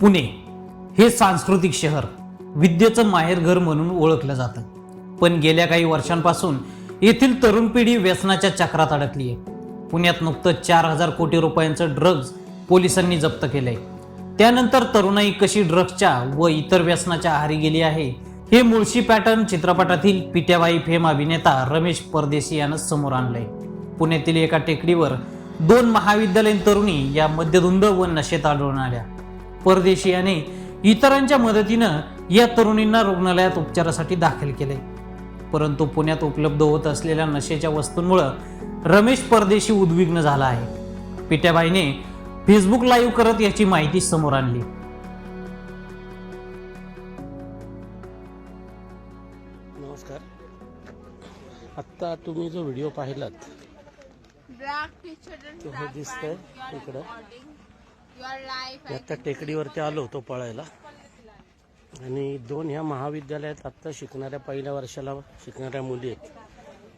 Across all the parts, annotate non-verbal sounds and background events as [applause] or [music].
पुणे हे सांस्कृतिक शहर विद्येचं माहेरघर म्हणून ओळखलं जातं. पण गेल्या काही वर्षांपासून येथील तरुण पिढी व्यसनाच्या चक्रात अडकली आहे. पुण्यात नुकतं चार हजार कोटी रुपयांचं ड्रग्ज पोलिसांनी जप्त केलंय. त्यानंतर तरुणाई कशी ड्रग्जच्या व इतर व्यसनाच्या आहारी गेली आहे हे मुळशी पॅटर्न चित्रपटातील पिट्याबाई फेम अभिनेता रमेश परदेशी यानं समोर आणलंय. पुण्यातील एका टेकडीवर दोन महाविद्यालयीन तरुणी या मद्यधुंद व नशेत आढळून आल्या. परदेशी याने इतरांच्या मदतीनं या तरुणींना रुग्णालयात उपचारासाठी दाखल केले. परंतु पुण्यात उपलब्ध होत असलेल्या नशेच्या वस्तूंमुळं रमेश परदेशी उद्विग्न झाला आहे. पिट्याबाईने फेसबुक लाईव्ह करत याची माहिती समोर आणली. नमस्कार. आत्ता तुम्ही जो व्हिडिओ पाहिलात तो हे दिसतंय इकडं. आता आत्ता टेकडीवरती आलो होतो पळायला. आणि दोन ह्या महाविद्यालयात आत्ता शिकणाऱ्या पहिल्या वर्षाला शिकणाऱ्या मुली आहेत.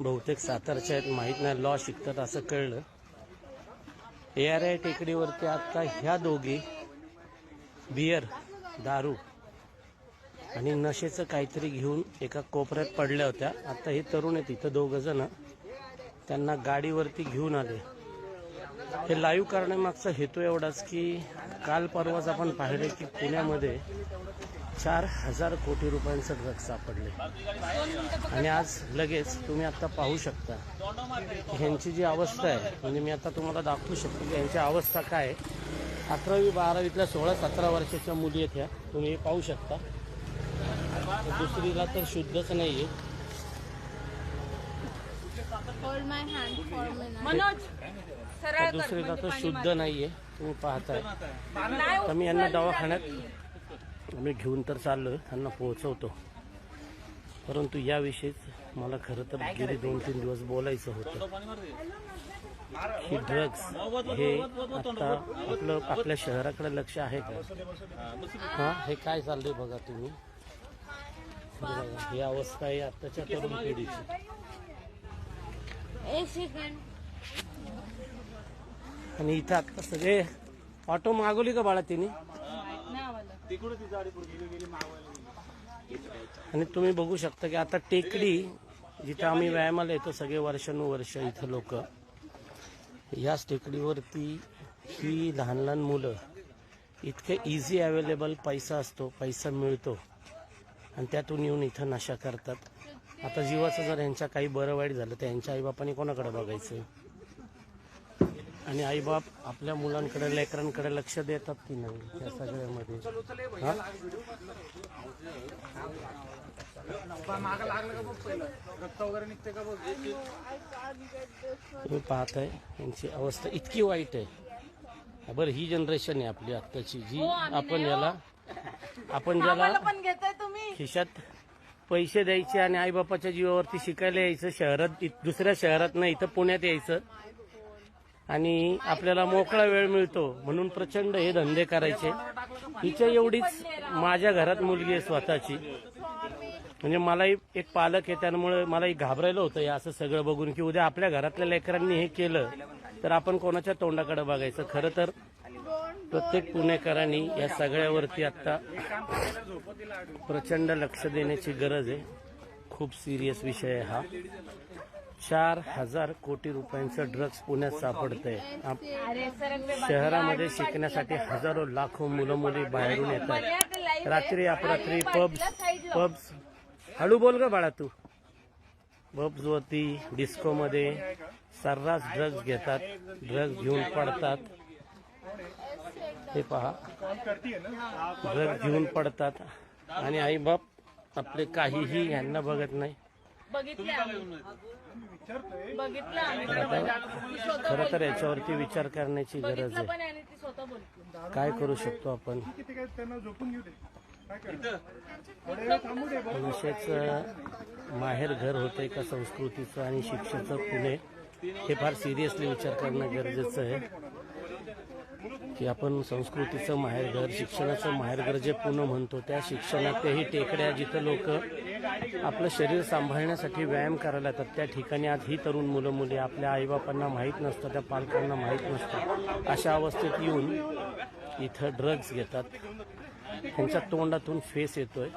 बहुतेक सातारच्या आहेत माहीत नाही लॉ शिकतात असं कळलं. ए आर आय टेकडीवरती आत्ता ह्या दोघी बियर दारू आणि नशेचं काहीतरी घेऊन एका कोपऱ्यात पडल्या होत्या. आता हे तरुण आहेत इथं दोघं जण. त्यांना गाडीवरती घेऊन आले. हे लाईव्ह करण्यामागचा हेतू एवढाच की काल परवाच आपण पाहिले की पुण्यामध्ये चार हजार कोटी रुपयांचं ड्रग्ज सापडले. आणि आज लगेच तुम्ही आता पाहू शकता की ह्यांची जी अवस्था आहे म्हणजे मी आता तुम्हाला दाखवू शकतो की यांची अवस्था काय आहे. अकरावी बारावीतल्या सोळा सतरा वर्षाच्या मुली आहेत ह्या. तुम्ही हे पाहू शकता. दुसरीला तर शुद्धच नाही आहे. मनोज! सरळ कर दुसरीला म्हणजे तर पाणी शुद्ध नाहीये तुम्ही पाहताय. नाही तर मी यांना दवाखान्यात आम्ही घेऊन तर चाललोय त्यांना पोहोचवतो. परंतु याविषयीच मला खरं तर गेली दोन तीन दिवस बोलायचं होतं. की ड्रग्ज हे आता आपलं आपल्या शहराकडे लक्ष आहे का? हा हे काय चाललंय बघा तुम्ही? हे बघा, ही अवस्था आहे आताच्या तरुण पिढीची. एक सेकंड आणि इथं आता सगळे ऑटो मागवली का बाळा तिने? आणि तुम्ही बघू शकता की आता टेकडी जिथं आम्ही व्यायामाला येतो सगळे वर्षानुवर्ष इथं लोक. याच टेकडीवरती ही लहान लहान मुलं इतके इझी अवेलेबल पैसा असतो पैसा मिळतो. आणि त्यातून येऊन इथं नशा करतात. आता जीवाचं जर यांच्या काही बरं वाईट झालं तर यांच्या आईबापाने कोणाकडे बघायचं? आणि आईबाप आपल्या मुलांकडे लेकरांकडे लक्ष देतात की नाही या सगळ्यामध्ये? हा? तुम्ही पाहताय यांची अवस्था इतकी वाईट आहे. बरं ही जनरेशन आहे आपली आत्ताची जी आपण याला आपण [laughs] ज्याला खिशात पैसे द्यायचे आणि आईबापाच्या जीवावरती शिकायला यायचं शहरात दुसऱ्या शहरात नाही इथं पुण्यात यायचं. आणि आपल्याला मोकळा वेळ मिळतो. म्हणून प्रचंड हे धंदे करायचे. हिच्या एवढीच माझ्या घरात मुलगी आहे स्वतःची. म्हणजे मलाही एक पालक आहे त्यामुळे मलाही घाबरायला होतं हे असं सगळं बघून की उद्या आपल्या घरातल्या लेकरांनी हे केलं तर आपण कोणाच्या तोंडाकडे बघायचं? खरं तर प्रत्येक पुणेकरांनी या सगळ्यावरती आता प्रचंड लक्ष देण्याची गरज आहे. खूप सिरियस विषय आहे हा. चार हजार कोटी रुपयांचं ड्रग्ज पुण्यात सापडतंय. शहरामध्ये शिकण्यासाठी हजारो लाखो मुलं मुली बाहेरून येतात. रात्री अपरात्री पब्स पब्स हळू बोल ग बाळा तू. पब्स वरती डिस्कोमध्ये सर्रास ड्रग्ज घेतात ड्रग्ज घेऊन पडतात. हे पहा. ड्रग्ज घेऊन पडतात. आणि आई बाप आपले काहीही यांना बघत नाही. बघितलं आम्ही. बघितलं आम्ही. आता खरं तर याच्यावरती विचार करण्याची गरज बघितलं आहे. पण आहे आणि ती स्वतः बोलते काय करू शकतो आपण? नशेचं माहेर घर होते का संस्कृतीचं आणि शिक्षणाचं पुणे? हे फार सिरियसली विचार करणं गरजेचं आहे. की आपण संस्कृतीचं माहेरघर शिक्षणाचं माहेरघर जे पुणे म्हणतो त्या शिक्षणातही टेकड्या जिथं लोक आपलं शरीर सांभाळण्यासाठी व्यायाम करायला येतात. त्या ठिकाणी आज ही तरुण मुलं मुली आपल्या आईबापांना माहीत नसतं त्या पालकांना माहीत नसतं. अशा अवस्थेत येऊन इथं ड्रग्ज घेतात. ह्यांच्या तोंडातून फेस येतोय.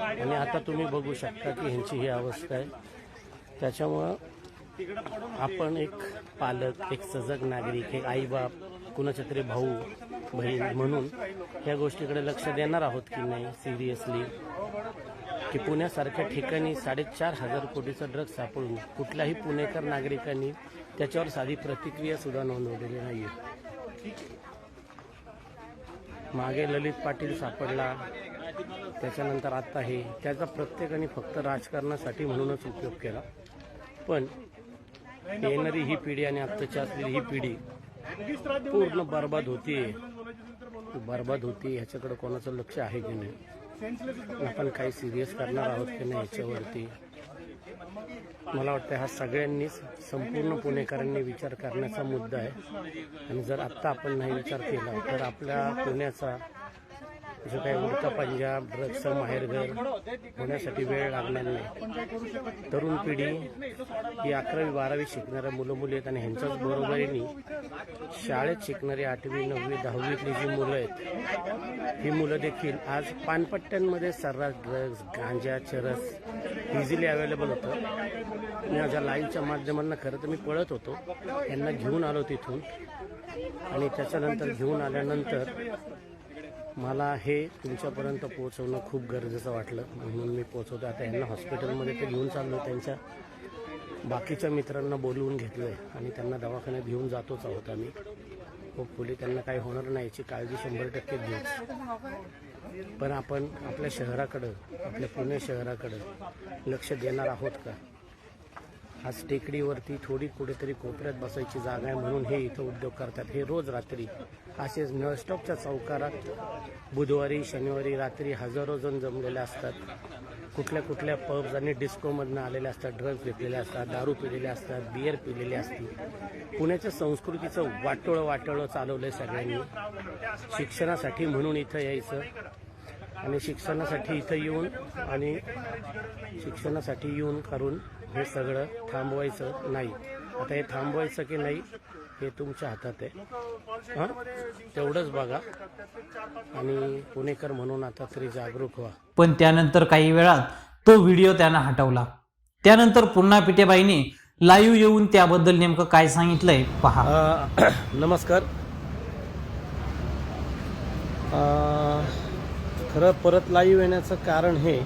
आणि आता तुम्ही बघू शकता की ह्यांची ही अवस्था आहे. त्याच्यामुळं आपण एक पालक एक सजग नागरिक एक आईबाप कुणाचे तरी भाऊ बहीण म्हणून या गोष्टीकडे लक्ष देणार आहोत की नाही? सिरियसली की पुण्यासारख्या ठिकाणी साडेचार हजार कोटीचा ड्रग सापडून कुठल्याही पुणेकर नागरिकांनी त्याच्यावर साधी प्रतिक्रिया सुद्धा नोंदवलेली नाही मागे ललित पाटील सापडला त्याच्यानंतर आता हे त्याचा प्रत्येकाने फक्त राजकारणासाठी म्हणूनच उपयोग केला. पण येणारी ही पिढी आणि आत्ताची असलेली ही पिढी पूर्ण बर्बाद होती बर्बाद होती ह्याच्याकडे कोणाचं लक्ष आहे की नाही? आपण काही सिरियस करणार आहोत की नाही याच्यावरती? मला वाटतं हा सगळ्यांनीच संपूर्ण पुणेकरांनी विचार करण्याचा मुद्दा आहे. आणि जर आत्ता आपण नाही विचार केला तर आपल्या पुण्याचा जो काही उडता पंजाब ड्रग्सचं माहेरघर होण्यासाठी वेळ लागणार नाही. तरुण पिढी ही अकरावी बारावी शिकणाऱ्या मुलं मुली आहेत आणि ह्यांच्याच बरोबरीने शाळेत शिकणारी आठवी नववी दहावीतली जी मुलं आहेत ही मुलं देखील आज पानपट्ट्यांमध्ये सर्रास ड्रग्ज गांजा चरस इझिली अवेलेबल होतं. मी माझ्या लाईव्हच्या माध्यमांना खरं तर मी पळत होतो. यांना घेऊन आलो तिथून. आणि त्याच्यानंतर घेऊन आल्यानंतर मला हे तुमच्यापर्यंत पोहोचवणं खूप गरजेचं वाटलं. म्हणून मी पोहोचवतो आता यांना हॉस्पिटलमध्ये ते घेऊन चाललो त्यांच्या बाकीच्या मित्रांना बोलवून घेतलंय. आणि त्यांना दवाखान्यात घेऊन जातोच आहोत आम्ही. होपफुली त्यांना काही होणार नाही. याची काळजी शंभर टक्के घेऊ पण आपण आपल्या शहराकडं आपल्या पुणे शहराकडं लक्ष देणार आहोत का? आज टेकडीवरती थोडी कुठेतरी कोपऱ्यात बसायची जागा आहे म्हणून हे इथं उद्योग करतात. हे रोज रात्री असेच नळस्टॉपच्या चौकारात बुधवारी शनिवारी रात्री हजारो जण जमलेले असतात. कुठल्या कुठल्या पब्स आणि डिस्कोमधनं आलेले असतात ड्रग्ज घेतलेले असतात दारू पिलेले असतात बियर पिलेले असते पुण्याच्या संस्कृतीचं वाटोळं वाटोळं चालवलंय सगळ्यांनी. शिक्षणासाठी म्हणून इथं यायचं आणि शिक्षणासाठी इथं येऊन आणि शिक्षणासाठी येऊन करून हे सगळं थांबवायचं नाही. आता हे थांबवायचं की नाही हे तुमच्या हातात आहे. हां? तेवढंच बघा. आणि पुणेकर म्हणून आता तरी जागरूक व्हा. पण त्यानंतर काही वेळात तो व्हिडिओ त्यानं हटवला. त्यानंतर पुन्हा पिटेबाईने लाईव्ह येऊन त्याबद्दल नेमकं काय सांगितलंय पहा. [clears throat] नमस्कार. खरं परत लाईव्ह येण्याचं कारण हे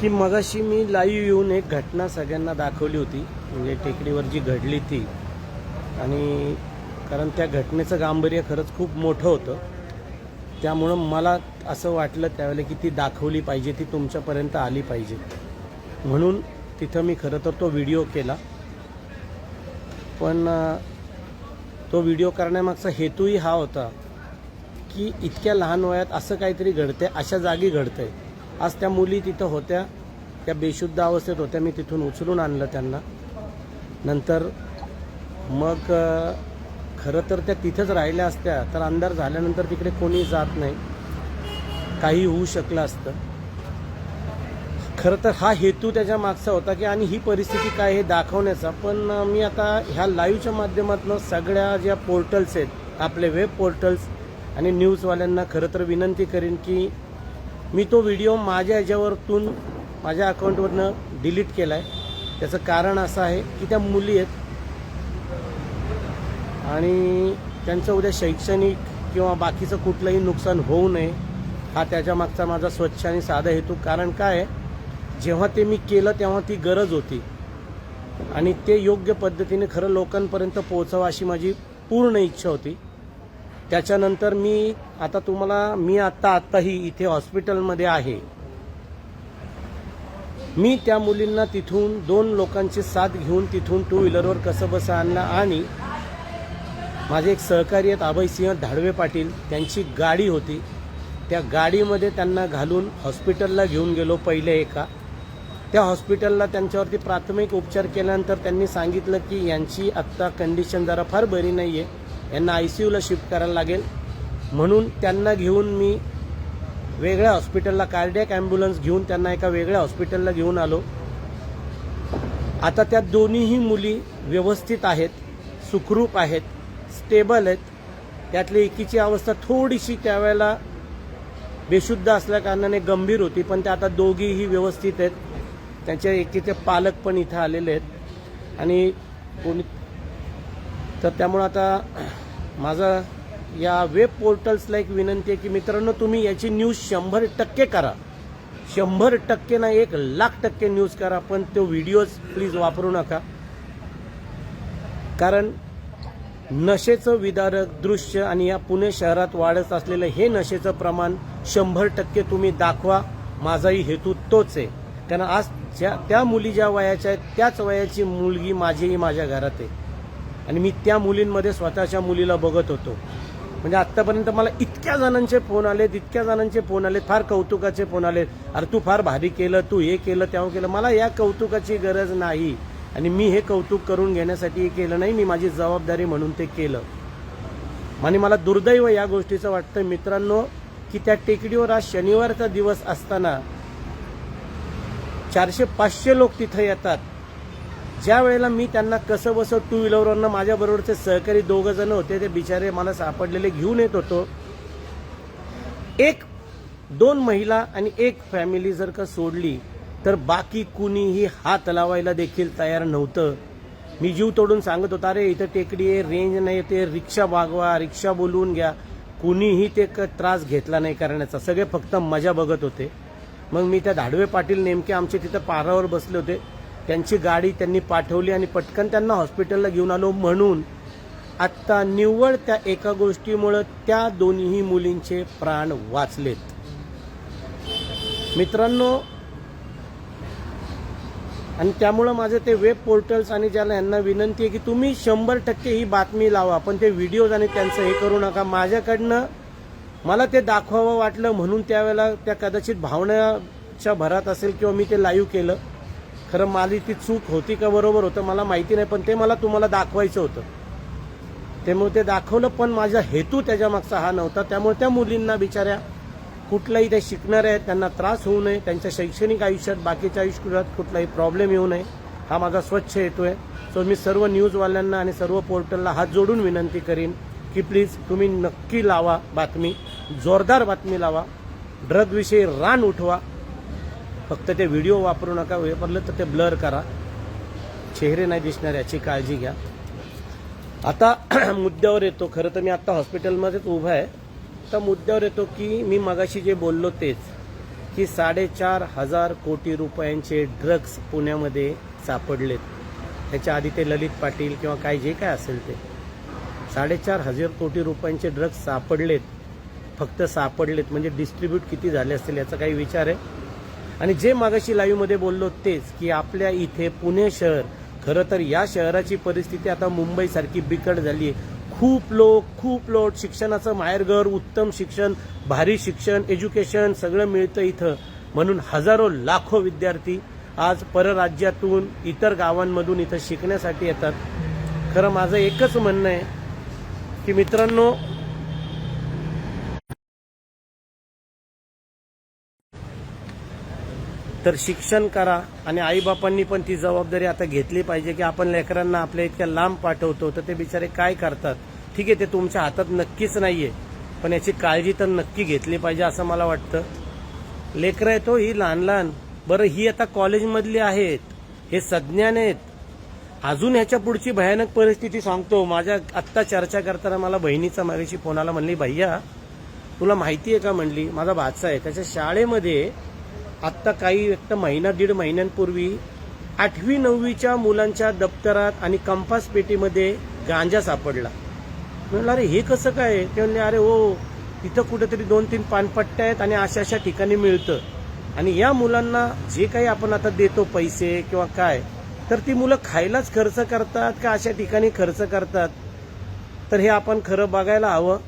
की मगाशी मी लाईव्ह येऊन एक घटना सगळ्यांना दाखवली होती. म्हणजे टेकडीवर जी घडली ती. आणि कारण त्या घटनेचं गांभीर्य खरंच खूप मोठं होतं. त्यामुळं मला असं वाटलं त्यावेळेला की ती दाखवली पाहिजे ती तुमच्यापर्यंत आली पाहिजे. म्हणून तिथं मी खरं तर तो व्हिडिओ केला. पण तो व्हिडिओ करण्यामागचा हेतूही हा होता की इतक्या लहान वयात असं काहीतरी घडतंय अशा जागी घडतंय. आज त्या मुली तिथं होत्या. त्या बेशुद्ध अवस्थेत होत्या. मी तिथून उचलून आणलं त्यांना. नंतर मग खरं तर त्या तिथंच राहिल्या असत्या. तर अंधार झाल्यानंतर तिकडे कोणी जात नाही. काही होऊ शकलं असतं. खरं तर हा हेतू त्याच्या मागचा होता की आणि ही परिस्थिती काय हे दाखवण्याचा. पण मी आता ह्या लाईव्हच्या माध्यमातून सगळ्या ज्या पोर्टल्स आहेत आपले वेब पोर्टल्स आणि न्यूजवाल्यांना खरं तर विनंती करेन की मी तो व्हिडिओ माझ्या ह्याच्यावरतून माझ्या अकाउंटवरनं डिलीट केला आहे त्याचं कारण असं आहे की त्या मुली आहेत. आणि त्यांचं उद्या शैक्षणिक किंवा बाकीचं कुठलंही नुकसान होऊ नये हा त्याच्यामागचा माझा स्वच्छ आणि साधा हेतू. कारण काय आहे? जेव्हा ते मी केलं तेव्हा ती गरज होती. आणि ते योग्य पद्धतीने खरं लोकांपर्यंत पोहोचावं अशी माझी पूर्ण इच्छा होती. त्याच्यानंतर मी आता तुम्हाला मी आत्ता आत्ताही इथे हॉस्पिटलमध्ये आहे. मी त्या मुलींना तिथून दोन लोकांची साथ घेऊन तिथून टू व्हीलरवर कसं बसं आणलं आणि माझे एक सहकारी आहेत अभयसिंह धाडवे पाटील त्यांची गाडी होती. त्या गाडीमध्ये त्यांना घालून हॉस्पिटलला घेऊन गेलो पहिले एका. त्या हॉस्पिटलला त्यांच्यावरती प्राथमिक उपचार केल्यानंतर त्यांनी सांगितलं की यांची आत्ता कंडिशन जरा फार बरी नाही आहे यांना आय सी यूला शिफ्ट करायला लागेल. म्हणून त्यांना घेऊन मी वेगळ्या हॉस्पिटलला कार्डियक ॲम्ब्युलन्स घेऊन त्यांना एका वेगळ्या हॉस्पिटलला घेऊन आलो. आता त्या दोन्हीही मुली व्यवस्थित आहेत सुखरूप आहेत स्टेबल आहेत. त्यातली एकीची अवस्था थोडीशी त्यावेळेला बेशुद्ध असल्याकारणाने गंभीर होती पण त्या आता दोघीही व्यवस्थित आहेत. त्यांच्या एकीचे पालक पण इथं आलेले आहेत. आणि कोणी तर त्यामुळं आता माझा या वेब पोर्टल्सला एक विनंती आहे की मित्रांनो तुम्ही याची न्यूज शंभर टक्के करा. शंभर टक्के ना एक लाख टक्के न्यूज करा पण तो व्हिडिओज प्लीज वापरू नका. कारण नशेचं विदारक दृश्य आणि या पुणे शहरात वाढत असलेलं हे नशेचं प्रमाण शंभर टक्के तुम्ही दाखवा. माझाही हेतू तोच आहे. कारण आज ज्या त्या मुली ज्या वयाच्या आहेत त्याच वयाची मुलगी माझीही माझ्या घरात आहे. आणि मी त्या मुलींमध्ये स्वतःच्या मुलीला बघत होतो. म्हणजे आत्तापर्यंत मला इतक्या जणांचे फोन आलेत इतक्या जणांचे फोन आलेत फार कौतुकाचे फोन आलेत. अरे तू फार भारी केलं तू हे केलं तेव्हा केलं. मला या कौतुकाची गरज नाही. आणि मी हे कौतुक करून घेण्यासाठी हे केलं नाही मी माझी जबाबदारी म्हणून ते केलं. आणि मला दुर्दैव या गोष्टीचं वाटतं मित्रांनो की त्या टेकडीवर आज शनिवारचा दिवस असताना चारशे पाचशे लोक तिथं येतात. ज्या वेळेला मी त्यांना कसं बसं टू व्हीलरवरनं माझ्याबरोबरचे सहकारी दोघं जण होते ते बिचारे मला सापडलेले घेऊन येत होतो. एक दोन महिला आणि एक फॅमिली जर का सोडली तर बाकी कुणीही हात लावायला देखील तयार नव्हतं. मी जीव तोडून सांगत होता अरे इथं टेकडी आहे रेंज नाही ते रिक्षा मागवा रिक्षा बोलवून घ्या. कुणीही ते क- त्रास घेतला नाही करण्याचा. सगळे फक्त मजा बघत होते. मग मी त्या धाडवे पाटील नेमके आमचे तिथं पारावर बसले होते. त्यांची गाडी त्यांनी पाठवली आणि पटकन त्यांना हॉस्पिटलला घेऊन आलो म्हणून आत्ता निव्वळ त्या एका गोष्टीमुळं त्या दोन्ही मुलींचे प्राण वाचलेत. मित्रांनो आणि त्यामुळं माझं ते वेब पोर्टल्स आणि ज्याला यांना विनंती आहे की तुम्ही शंभर टक्के ही बातमी लावा. पण ते व्हिडिओज आणि त्यांचं हे करू नका. माझ्याकडनं मला ते दाखवावं वाटलं म्हणून त्यावेळेला त्या कदाचित भावनाच्या भरात असेल किंवा मी ते लाईव्ह केलं. खरं माझी ती चूक होती का बरोबर होतं मला माहिती नाही पण ते मला तुम्हाला दाखवायचं होतं. त्यामुळे ते दाखवलं पण माझा हेतू त्याच्या मागचा हा नव्हता. त्यामुळे त्या मुलींना बिचाऱ्या कुठलाही ते शिकणारे आहेत त्यांना त्रास होऊ नये त्यांच्या शैक्षणिक आयुष्यात बाकीच्या आयुष्यात कुठलाही प्रॉब्लेम येऊ नये. हा माझा स्वच्छ हेतू आहे. सो मी सर्व न्यूजवाल्यांना आणि सर्व पोर्टलला हात जोडून विनंती करीन की प्लीज तुम्ही नक्की लावा बातमी जोरदार बातमी लावा. ड्रगविषयी रान उठवा. फक्त ते व्हिडिओ वापरू नका वापरलं तर ते ब्लर करा. चेहरे नाही दिसणार याची काळजी घ्या. आता [clears throat] मुद्द्यावर येतो. खरं तर मी आता हॉस्पिटलमध्येच उभा आहे. तर मुद्द्यावर येतो की मी मगाशी जे बोललो तेच की साडेचार हजार कोटी रुपयांचे ड्रग्स पुण्यामध्ये सापडलेत. त्याच्या आधी ते ललित पाटील किंवा काय जे काय असेल ते. साडेचार हजार कोटी रुपयांचे ड्रग्स सापडलेत. फक्त सापडलेत. म्हणजे डिस्ट्रीब्यूट किती झाले असतील याचा काही विचार आहे? आणि जे मागाशी लाईव्हमध्ये बोललो तेच की आपल्या इथे पुणे शहर खरं तर या शहराची परिस्थिती आता मुंबईसारखी बिकट झाली आहे खूप लोक खूप लोट शिक्षणाचं माहेरघर उत्तम शिक्षण भारी शिक्षण एज्युकेशन सगळं मिळतं इथं. म्हणून हजारो लाखो विद्यार्थी आज परराज्यातून इतर गावांमधून इथं शिकण्यासाठी येतात. खरं माझं एकच म्हणणं आहे की मित्रांनो तर शिक्षण करा आणि आईबापांनी पण ती जबाबदारी आता घेतली पाहिजे की आपण लेकरांना आपल्या इतक्या लांब पाठवतो. तर ते बिचारे काय करतात? ठीक आहे ते तुमच्या हातात नक्कीच नाहीये पण याची काळजी तर नक्की घेतली पाहिजे असं मला वाटतं. लेकरं येतो हो, ही लहान लहान बरं ही आता कॉलेजमधली आहेत. हे सज्ञान आहेत. अजून ह्याच्या पुढची भयानक परिस्थिती सांगतो. माझ्या आत्ता चर्चा करताना मला बहिणीचा मागेशी फोन आला म्हणली भैया तुला माहिती आहे का म्हणली माझा भाचा आहे. त्याच्या शाळेमध्ये आत्ता काही एक तर महिना दीड महिन्यांपूर्वी आठवी नववीच्या मुलांच्या दप्तरात आणि कंपास पेटीमध्ये गांजा सापडला. म्हणलं अरे हे कसं काय? ते म्हणले अरे हो तिथं कुठेतरी दोन तीन पानपट्ट्या आहेत आणि अशा अशा ठिकाणी मिळतं. आणि या मुलांना जे काही आपण आता देतो पैसे किंवा काय तर ती मुलं खायलाच खर्च करतात का अशा ठिकाणी खर्च करतात? तर हे आपण खरं बघायला हवं.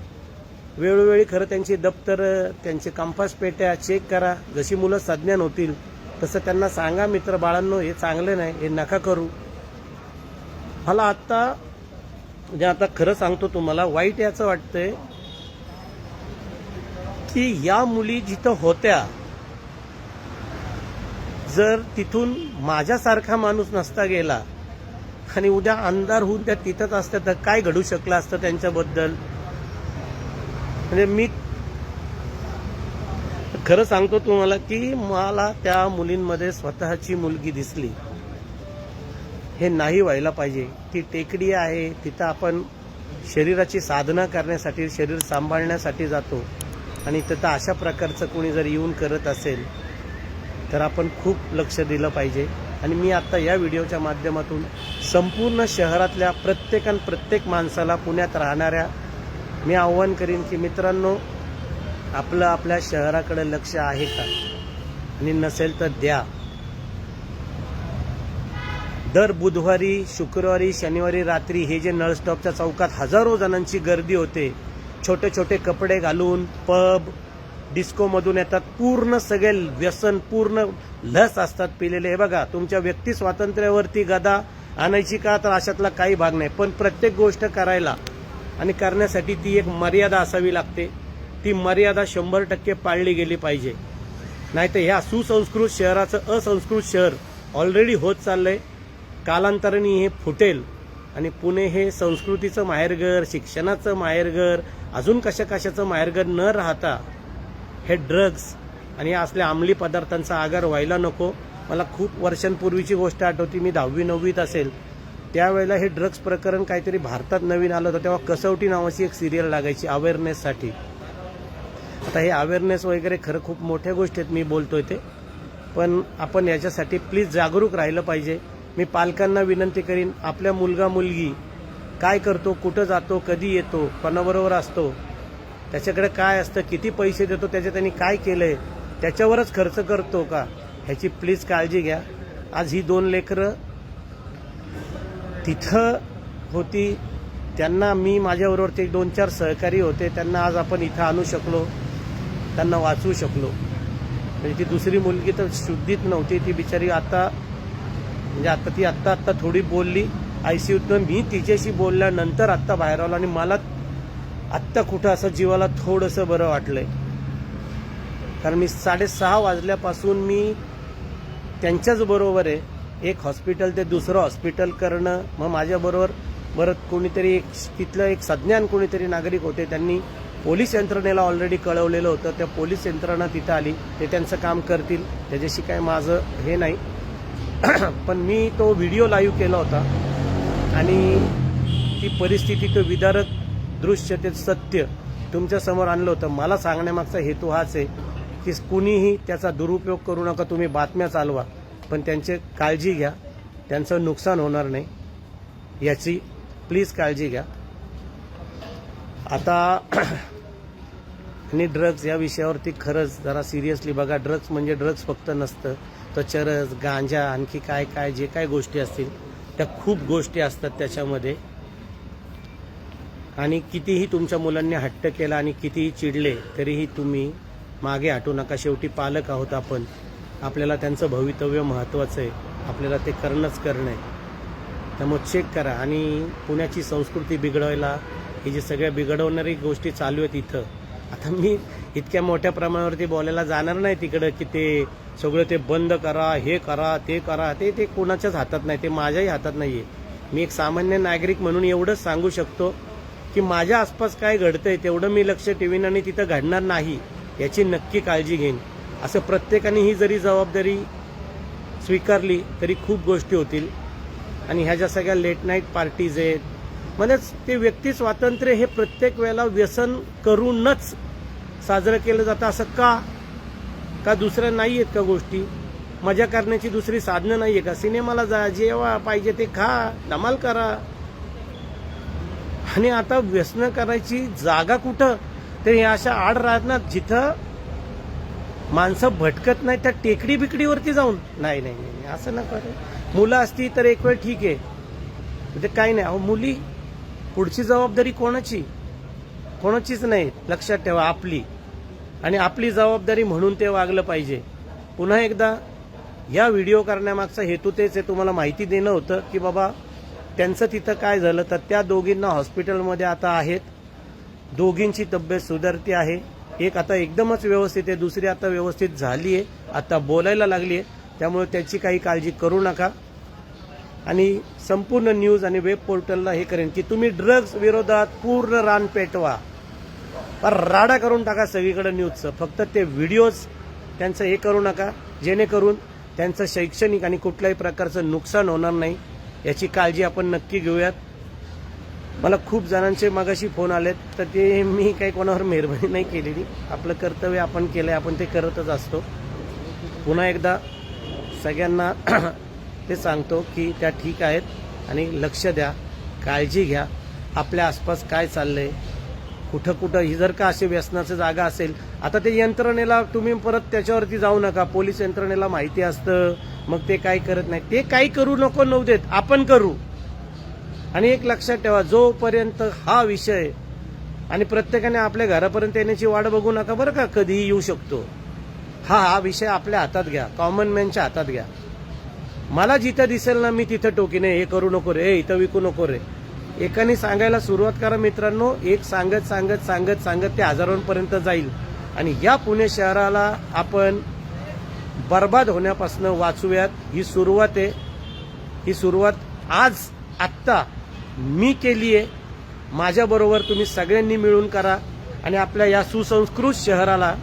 वेळोवेळी खरं त्यांची दप्तर त्यांचे कंपास पेट्या चेक करा. जशी मुलं सज्ञान होतील तसं त्यांना सांगा मित्र बाळांनो हे चांगलं नाही हे नका करू. मला आत्ता म्हणजे आता खरं सांगतो तुम्हाला वाईट याचं वाटतंय की या मुली जिथं होत्या जर तिथून माझ्यासारखा माणूस नसता गेला आणि उद्या अंधार होऊन त्या तिथंच असत्या तर काय घडू शकलं असतं त्यांच्याबद्दल? म्हणजे मी खरं सांगतो तुम्हाला की मला त्या मुलींमध्ये स्वतःची मुलगी दिसली. हे नाही व्हायला पाहिजे. ती टेकडी आहे. तिथं आपण शरीराची साधना करण्यासाठी शरीर सांभाळण्यासाठी जातो. आणि तिथं अशा प्रकारचं कोणी जर येऊन करत असेल तर आपण खूप लक्ष दिलं पाहिजे. आणि मी आता या व्हिडिओच्या माध्यमातून संपूर्ण शहरातल्या प्रत्येकान प्रत्येक माणसाला पुण्यात राहणाऱ्या मी आव्हान करीन की मित्रांनो आपलं आपल्या शहराकडे लक्ष आहे का? आणि नसेल तर द्या. दर बुधवारी शुक्रवारी शनिवारी रात्री हे जे नळस्टॉपच्या चौकात हजारो जणांची गर्दी होते. छोटे छोटे कपडे घालून पब डिस्कोमधून येतात. पूर्ण सगळे व्यसन पूर्ण लस असतात पिलेले. हे बघा तुमच्या व्यक्ती स्वातंत्र्यावरती गदा आणायची का? तर अशातला काही भाग नाही. पण प्रत्येक गोष्ट करायला आणि करण्यासाठी ती एक मर्यादा असावी लागते. ती मर्यादा शंभर टक्के पाळली गेली पाहिजे. नाहीतर ह्या सुसंस्कृत शहराचं असंस्कृत शहर ऑलरेडी होत चाललंय. कालांतराने हे फुटेल आणि पुणे हे संस्कृतीचं माहेरघर शिक्षणाचं माहेरघर अजून कशा कशाचं माहेरघर न राहता हे ड्रग्स आणि या असल्या अंमली पदार्थांचा आगार व्हायला नको. मला खूप वर्षांपूर्वीची गोष्ट आठवती. मी दहावी नववीत असेल. त्यावेळेला हे ड्रग्ज प्रकरण काहीतरी भारतात नवीन आलं होतं तेव्हा कसौटी नावाची एक सिरियल लागायची अवेअरनेससाठी आता हे अवेअरनेस वगैरे खरं खूप मोठ्या गोष्टी आहेत मी बोलतोय ते. पण आपण याच्यासाठी प्लीज जागरूक राहिलं पाहिजे. मी पालकांना विनंती करीन आपल्या मुलगा मुलगी काय करतो कुठं जातो कधी येतो कोणाबरोबर असतो त्याच्याकडे काय असतं किती पैसे देतो त्याच्या त्यांनी काय केलंय त्याच्यावरच खर्च करतो का ह्याची प्लीज काळजी घ्या. आज ही दोन लेकरं तिथं होती. त्यांना मी माझ्याबरोबर ते दोन चार सहकारी होते. त्यांना आज आपण इथं आणू शकलो. त्यांना वाचवू शकलो. म्हणजे ती दुसरी मुलगी तर शुद्धीत नव्हती. ती बिचारी आता म्हणजे आता ती आत्ता आत्ता थोडी बोलली. आयसीयूतनं मी तिच्याशी बोलल्यानंतर आत्ता बाहेर आलो आणि मला आत्ता कुठं असं जीवाला थोडंसं बरं वाटलंय. कारण मी साडेसहा वाजल्यापासून मी त्यांच्याच बरोबर आहे. एक हॉस्पिटल ते दुसरं हॉस्पिटल करणं मग माझ्याबरोबर बरं कोणीतरी एक तिथलं एक सज्ञान कोणीतरी नागरिक होते त्यांनी पोलीस यंत्रणेला ऑलरेडी कळवलेलं होतं. त्या पोलीस यंत्रणा तिथं आली. ते त्यांचं काम करतील. त्याच्याशी काय माझं हे नाही. [clears throat] पण मी तो व्हिडिओ लाईव्ह केला होता. आणि ती परिस्थिती तो विदारक दृश्य ते सत्य तुमच्यासमोर आणलं होतं. मला सांगण्यामागचा हेतू हाच आहे की कुणीही त्याचा दुरुपयोग करू नका. तुम्ही बातम्या चालवा. पण त्यांचे काळजी घ्या. त्यांचं नुकसान होणार नाही. याची प्लीज काळजी घ्या. आता [clears throat] आणि ड्रग्ज या विषयावरती खरंच जरा सिरियसली बघा. ड्रग्ज म्हणजे ड्रग्ज फक्त नसतं. तर चरस गांजा आणखी काय काय जे काय गोष्टी असतील त्या खूप गोष्टी असतात त्याच्यामध्ये. आणि कितीही तुमच्या मुलांनी हट्ट केला आणि कितीही चिडले तरीही तुम्ही मागे हटू नका. शेवटी पालक आहोत आपण. आपल्याला त्यांचं भवितव्य महत्त्वाचं आहे. आपल्याला ते करणंच करणं आहे. त्यामुळे चेक करा. आणि पुण्याची संस्कृती बिघडवायला ही जे सगळ्या बिघडवणारी गोष्टी चालू आहेत इथं आता मी इतक्या मोठ्या प्रमाणावरती बोलायला जाणार नाही तिकडं की ते सगळं ते बंद करा हे करा ते करा. ते ते कोणाच्याच हातात नाही ते माझ्याही हातात नाहीये. मी एक सामान्य नागरिक म्हणून एवढंच सांगू शकतो की माझ्या आसपास काय घडतंय तेवढं मी लक्ष ठेवीन आणि तिथं घडणार नाही याची नक्की काळजी घेईन. असं प्रत्येकाने ही जरी जबाबदारी स्वीकारली तरी खूप गोष्टी होतील. आणि ह्या ज्या सगळ्या लेट नाईट पार्टीज आहेत म्हणजेच ते व्यक्ती स्वातंत्र्य हे प्रत्येक वेळेला व्यसन करूनच साजरं केलं जातं. असं का? का दुसऱ्या नाही आहेत का गोष्टी? मजा करण्याची दुसरी साधनं नाही आहे का? सिनेमाला जा जेव्हा पाहिजे ते खा धमाल करा. आणि आता व्यसनं करायची जागा कुठं? तर हे अशा आड राहतात जिथं माणसं भटकत नाही त्या टेकडी बिकडीवरती जाऊन. नाही नाही नाही असं नका. मुलं असती तर एक वेळ ठीक आहे. म्हणजे काही नाही. अहो मुली पुढची जबाबदारी कोणाची? कोणाचीच नाही. लक्षात ठेवा आपली. आणि आपली जबाबदारी म्हणून ते वागलं पाहिजे. पुन्हा एकदा या व्हिडिओ करण्यामागचा हेतू तेच आहे. तुम्हाला माहिती देणं होतं की बाबा त्यांचं तिथं काय झालं तर त्या दोघींना हॉस्पिटलमध्ये आता आहेत. दोघींची तब्येत सुधारती आहे. एक आता एकदमच व्यवस्थित आहे दुसरी आता व्यवस्थित झाली आहे आता बोलायला लागली आहे त्यामुळे त्याची काही काळजी करू नका. आणि संपूर्ण न्यूज आणि वेब पोर्टलला हे करेन की तुम्ही ड्रग्ज विरोधात पूर्ण रान पेटवा. पर राडा करून टाका सगळीकडे न्यूजचं. फक्त ते व्हिडिओज त्यांचं हे करू नका जेणेकरून त्यांचं शैक्षणिक आणि कुठल्याही प्रकारचं नुकसान होणार नाही. याची काळजी आपण नक्की घेऊयात. मला खूप जणांचे मगाशी फोन आलेत तर ते मी काही कोणावर मेहरबानी नाही केलेली. आपलं कर्तव्य आपण केलंय आपण ते करतच असतो. पुन्हा एकदा सगळ्यांना [clears throat] ते सांगतो की त्या ठीक आहेत आणि लक्ष द्या काळजी घ्या. आपल्या आसपास काय चाललंय? कुठं कुठं? ही जर का अशी व्यसनाचं जागा असेल आता ते यंत्रणेला तुम्ही परत त्याच्यावरती जाऊ नका. पोलीस यंत्रणेला माहिती असतं मग ते काय करत नाही. ते काही करू नको नव्ह देत आपण करू. आणि एक लक्षात ठेवा जोपर्यंत हा विषय आणि प्रत्येकाने आपल्या घरापर्यंत येण्याची वाट बघू नका बरं का कधीही येऊ शकतो. हा हा विषय आपल्या हातात घ्या कॉमन मॅनच्या हातात घ्या. मला जिथं दिसेल ना मी तिथं टोकीने हे करू नको रे हे इथं विकू नको रे. एकाने सांगायला सुरुवात करा मित्रांनो एक सांगत सांगत सांगत सांगत ते हजारोंपर्यंत जाईल. आणि या पुणे शहराला आपण बर्बाद होण्यापासून वाचूयात. ही सुरुवात आहे. ही सुरुवात आज आत्ता मी केली आहे माझ्याबरोबर तुम्ही सगळ्यांनी मिळून करा आणि आपल्या या सुसंस्कृत शहराला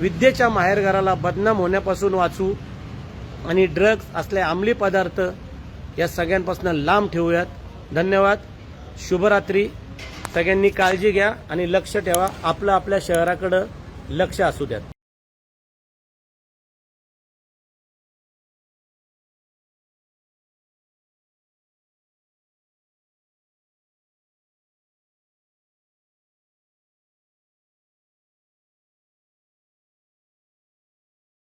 विद्येच्या माहेरघराला बदनाम होण्यापासून वाचू आणि ड्रग्ज असले अंमली पदार्थ या सगळ्यांपासून लांब ठेवूयात. धन्यवाद. शुभरात्री. सगळ्यांनी काळजी घ्या आणि लक्ष ठेवा. आपलं आपल्या शहराकडं लक्ष असू द्यात.